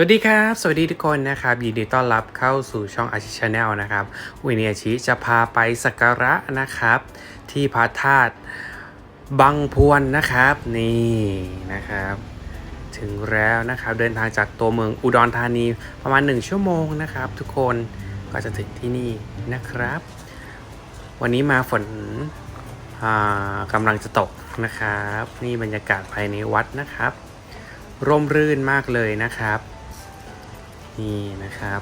วัสดีครับ สวัสดีทุกคนนะครับ ยินดีต้อนรับเข้าสู่ช่องอาชิชาแนลนะครับวันนี้อาชิจะพาไปสักการะนะครับ ที่พระธาตุบังพวนนะครับนี่นะครับ ถึงแล้วนะครับเดินทางจากตัวเมืองอุดรธานีประมาณ 1 ชั่วโมงนะครับ ทุกคนก็จะถึงที่นี่นะครับ วันนี้มาฝนกำลังจะตกนะครับ นี่บรรยากาศภายในวัดนะครับ ร่มรื่นมากเลยนะครับ นี่นะครับ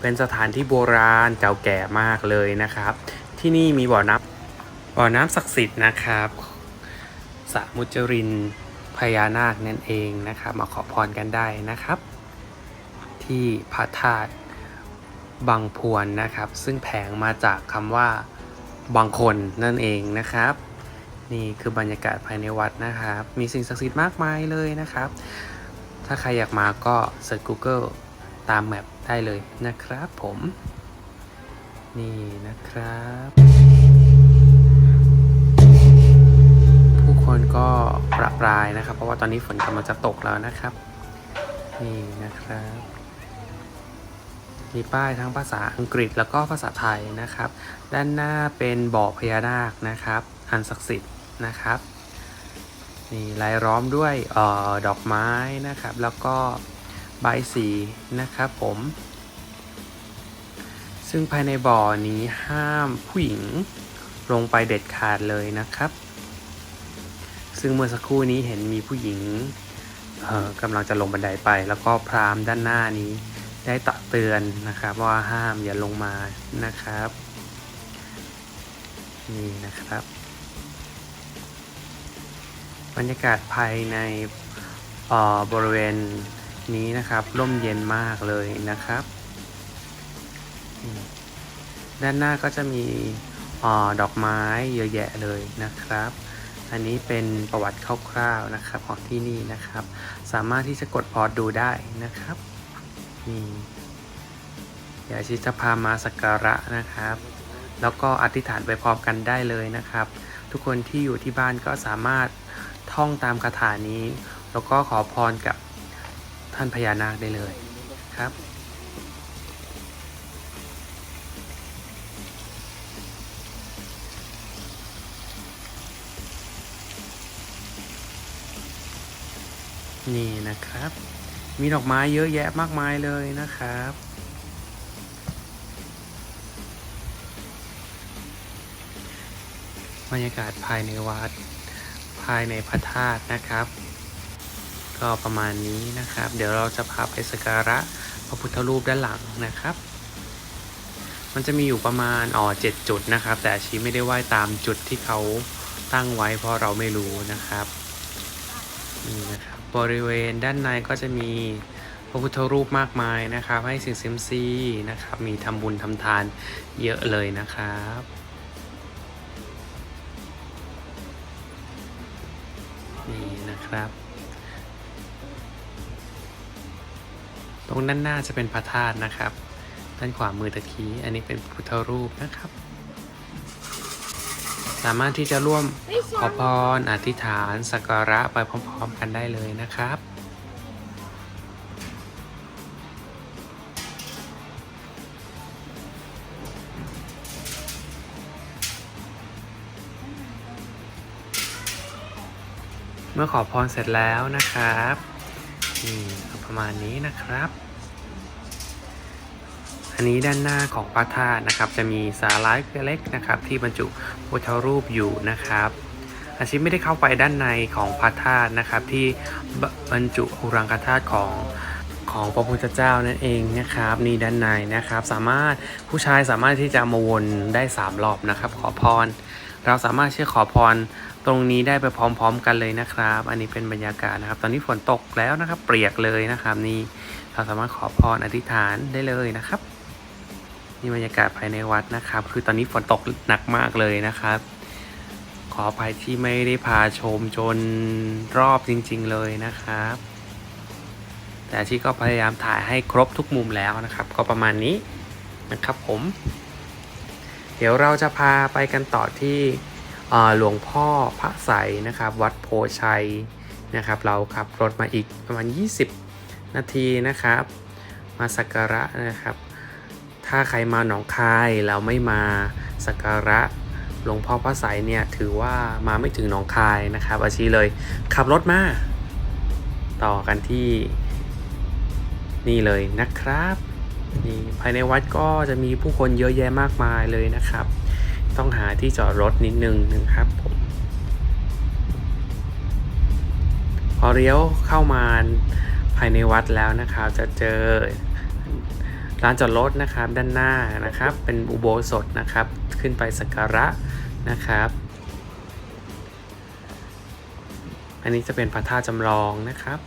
เป็นสถานที่โบราณเก่าแก่มากเลยนะครับ ที่นี่มีบ่อน้ำบ่อน้ำศักดิ์สิทธิ์นะครับสระมุจรินพญานาคนั่นเองนะครับ มาขอพรกันได้นะครับ ที่พระธาตุบางพวนนะครับ ซึ่งแผงมาจากคำว่าบางคนนั่นเองนะครับ นี่คือบรรยากาศภายในวัดนะครับ มีสิ่งศักดิ์สิทธิ์มากมายเลยนะครับ ถ้าใครอยากมาก็เสิร์ช Google ตามแมปได้เลยนะครับผม นี่นะครับ ผู้คนก็ประปรายนะครับ เพราะว่าตอนนี้ฝนกำลังจะตกแล้วนะครับ นี่นะครับมีป้ายทั้งภาษาอังกฤษแล้วก็ภาษาไทยนะครับ ด้านหน้าเป็นบ่อพญานาคนะครับ อันศักดิ์สิทธิ์นะครับนี่ลายล้อมด้วยออดอกไม้นะครับ แล้วก็ บายสีนะครับผม ซึ่งภายในบ่อนี้ห้ามผู้หญิงลงไปเด็ดขาดเลยนะครับ ซึ่งเมื่อสักครู่นี้เห็นมีผู้หญิงกำลังจะลงบันไดไป แล้วก็พรามด้านหน้านี้ได้ตักเตือนนะครับว่าห้ามอย่าลงมานะครับ นี่นะครับ บรรยากาศภายในออบริเวณ นี้นะครับร่มเย็นมากเลยนะครับ ด้านหน้าก็จะมีออดอกไม้เยอะแยะเลยนะครับ อันนี้เป็นประวัติคร่าวๆนะครับของที่นี่นะครับ สามารถที่จะกดพอดดูได้นะครับนี่เดี๋ยวชิจะพามาสักการะนะครับ แล้วก็อธิษฐานไปพร้อมกันได้เลยนะครับ ทุกคนที่อยู่ที่บ้านก็สามารถท่องตามคาถานี้ แล้วก็ขอพรกับ ท่านพญานาคได้เลยครับ นี่นะครับ มีดอกไม้เยอะแยะมากมายเลยนะครับบรรยากาศภายในวัด ภายในพระธาตุนะครับ ก็ประมาณนี้นะครับ เดี๋ยวเราจะพาไปสักการะพระพุทธรูปด้านหลังนะครับ มันจะมีอยู่ประมาณอ๋อเจ็ดจุดนะครับ แต่ชี้ไม่ได้ไหว้ตามจุดที่เขาตั้งไว้เพราะเราไม่รู้นะครับนี่นะครับบริเวณด้านในก็จะมีพระพุทธรูปมากมายนะครับ ให้สิ่งเซยมซีนะครับ มีทำบุญทำทานเยอะเลยนะครับนี่นะครับ ตรงด้านหน้าจะเป็นพระธาตุนะครับ ด้านขวามือตะกี้อันนี้เป็นพุทธรูปนะครับ สามารถที่จะร่วมขอพรอธิษฐานสักการะไปพร้อมๆกันได้เลยนะครับเมื่อขอพรเสร็จแล้วนะครับ นี่ก็ ประมาณนี้นะครับ อันนี้ด้านหน้าของพระธาตุนะครับ จะมีสารายเล็กๆนะครับ ที่บรรจุพุทธรูปอยู่นะครับอาชิไม่ได้เข้าไปด้านในของพระธาตุนะครับ ที่บรรจุอุรังคธาตุของของพระพุทธเจ้านั่นเองนะครับ นี่ด้านในนะครับ สามารถผู้ชายสามารถที่จะมาวนได้สามรอบนะครับ ขอพร เราสามารถเชื่อขอพร ตรงนี้ได้ไปพร้อม ๆ กันเลยนะครับ อันนี้เป็นบรรยากาศนะครับ ตอนนี้ฝนตกแล้วนะครับ เปียกเลยนะครับ นี่เราสามารถขอพรอธิษฐานได้เลยนะครับนี่บรรยากาศภายในวัดนะครับ คือตอนนี้ฝนตกหนักมากเลยนะครับ ขออภัยที่ไม่ได้พาชมจนรอบจริง ๆ เลยนะครับ แต่อาชีก็พยายามถ่ายให้ครบทุกมุมแล้วนะครับ ก็ประมาณนี้นะครับผม เดี๋ยวเราจะพาไปกันต่อที่ หลวงพ่อพระใสนะครับ วัดโพชัยนะครับ เราขับรถมาอีกประมาณ 20 นาทีนะครับ มาสักการะนะครับ ถ้าใครมาหนองคายแล้วไม่มาสักการะหลวงพ่อพระไสยเนี่ยถือว่ามาไม่ถึงหนองคายนะครับอาชีเลยขับรถมา ต่อกันที่นี่เลยนะครับนี่ภายในวัดก็จะมีผู้คนเยอะแยะมากมายเลยนะครับ ต้องหาที่จอดรถนิดนึงนะครับผมพอเลี้ยวเข้ามาภายในวัดแล้วนะครับ จะเจอร้านจอดรถนะครับด้านหน้านะครับ เป็นอุโบสถนะครับ ขึ้นไปสักการะนะครับ อันนี้จะเป็นพระธาตุจำลองนะครับ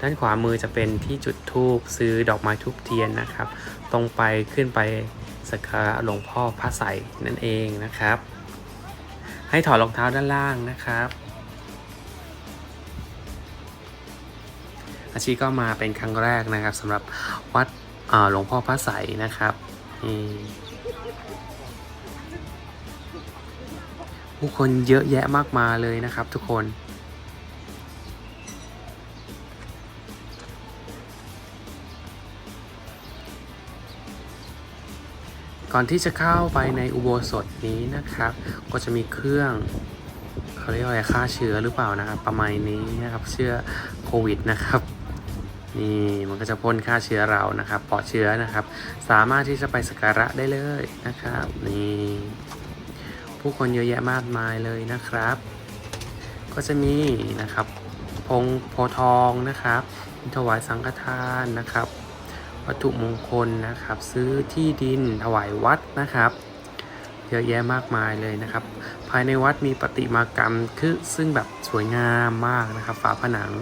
ด้านขวามือจะเป็นที่จุดธูปซื้อดอกไม้ทูบเทียนนะครับ ตรงไปขึ้นไป สักการะหลวงพ่อพระไสยนั่นเองนะครับ ให้ถอดรองเท้าด้านล่างนะครับ อาชีก็มาเป็นครั้งแรกนะครับสำหรับวัดหลวงพ่อพระไสยนะครับผู้คนเยอะแยะมากมายเลยนะครับทุกคน ก่อนที่จะเข้าไปในอุโบสถนี้นะครับ ก็จะมีเครื่องเขาเรียกว่าอะไรฆ่าเชื้อหรือเปล่านะครับ ประมาณนี้นะครับเชื้อโควิดนะครับนี่มันก็จะพ่นฆ่าเชื้อเรานะครับปลอดเชื้อนะครับ สามารถที่จะไปสักการะได้เลยนะครับ นี่ผู้คนเยอะแยะมากมายเลยนะครับ ก็จะมีนะครับพงโพทองนะครับถวายสังฆทานนะครับ วัตถุมงคลนะครับ ซื้อที่ดินถวายวัดนะครับ เยอะแยะมากมายเลยนะครับ ภายในวัดมีประติมากรรมคือซึ่งแบบสวยงามมากนะครับ ฝาผนัง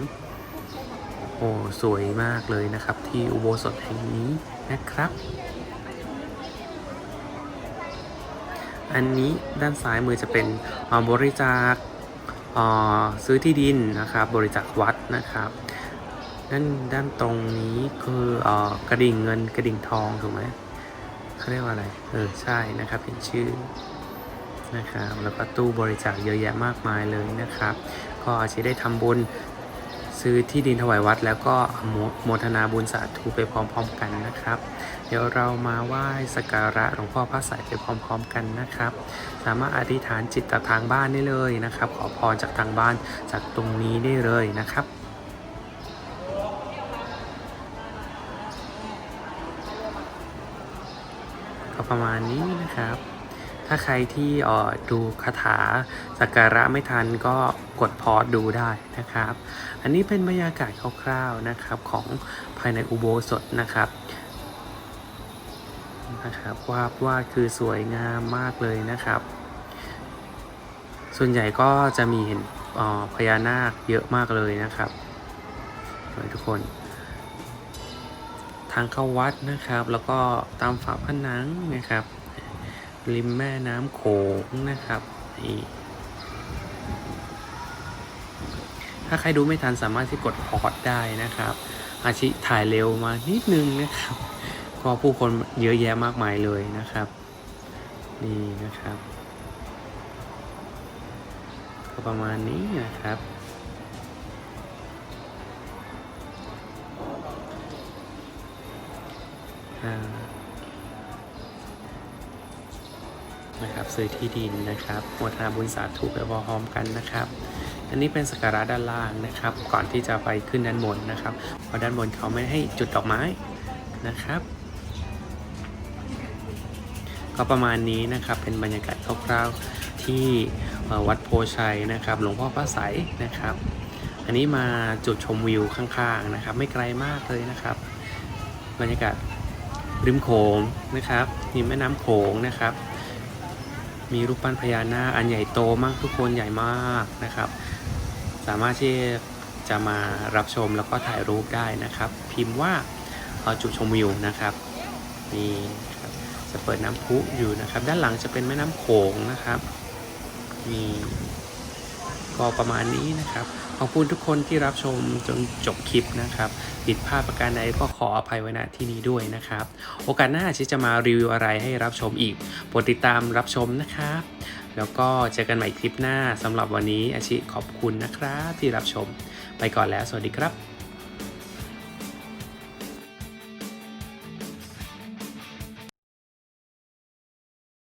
โอ้สวยมากเลยนะครับ ที่อุโบสถแห่งนี้นะครับ อันนี้ด้านซ้ายมือจะเป็นบริจาคซื้อที่ดินนะครับ บริจาควัดนะครับ ด้านด้านตรงนี้คือเอ่อกระดิ่งเงินกระดิ่งทองถูกไหมเขาเรียกว่าอะไร เออใช่นะครับเห็นชื่อนะครับแล้วก็ตู้บริจาคเยอะแยะมากมายเลยนะครับ ก็อาจจะได้ทำบุญซื้อที่ดินถวายวัด แล้วก็โมโมทนาบุญสาธุไปพร้อมๆกันนะครับ เดี๋ยวเรามาไหว้สักการะหลวงพ่อพระสายไปพร้อมๆกันนะครับ สามารถอธิษฐานจิตจากทางบ้านได้เลยนะครับ ขอพรจากทางบ้านจากตรงนี้ได้เลยนะครับ ก็ประมาณนี้นะครับ ถ้าใครที่ออดูคาถาสักการะไม่ทันก็กดพอสดูได้นะครับ อันนี้เป็นบรรยากาศคร่าวๆนะครับของภายในอุโบสถนะครับนะครับวาดวาดคือสวยงามมากเลยนะครับ ส่วนใหญ่ก็จะมีเห็นอ่อพญานาคเยอะมากเลยนะครับไหมทุกคน ทางเข้าวัดนะครับ แล้วก็ตามฝาผนังนะครับ ริมแม่น้ำโขงนะครับนี่ถ้าใครดูไม่ทันสามารถที่กดพอดได้นะครับ อาชิถ่ายเร็วมานิดนึงนะครับ ก็ผู้คนเยอะแยะมากมายเลยนะครับ นี่นะครับ ก็ประมาณนี้นะครับ นะครับซื้อที่ดินนะครับโมทนาบุญสาธุไปพร้อมกันนะครับ อันนี้เป็นสักการะด้านล่างนะครับ ก่อนที่จะไปขึ้นด้านบนนะครับ เพราะด้านบนเขาไม่ให้จุดดอกไม้นะครับ ก็ประมาณนี้นะครับเป็นบรรยากาศคร่าวๆที่วัดโพชัยนะครับหลวงพ่อพระไสยนะครับ อันนี้มาจุดชมวิวข้างๆนะครับ ไม่ไกลมากเลยนะครับ บรรยากาศ ริมโขงนะครับมีแม่น้ำโขงนะครับ มีรูปปั้นพญานาคอันใหญ่โตมากทุกคนใหญ่มากนะครับ สามารถที่จะมารับชมแล้วก็ถ่ายรูปได้นะครับ พิมพ์ว่าจุดชมวิวนะครับนี่ครับจะเปิดน้ำพุอยู่นะครับ ด้านหลังจะเป็นแม่น้ำโขงนะครับมีก็ประมาณนี้นะครับ ขอบคุณทุกคนที่รับชมจนจบคลิปนะครับ ผิดพลาดประการใดก็ขออภัยไว้ณที่นี้ด้วยนะครับ โอกาสหน้าชิจะมารีวิวอะไรให้รับชมอีกโปรดติดตามรับชมนะครับ แล้วก็เจอกันใหม่คลิปหน้าสำหรับวันนี้อาชิขอบคุณนะครับที่รับชม ไปก่อนแล้วสวัสดีครับ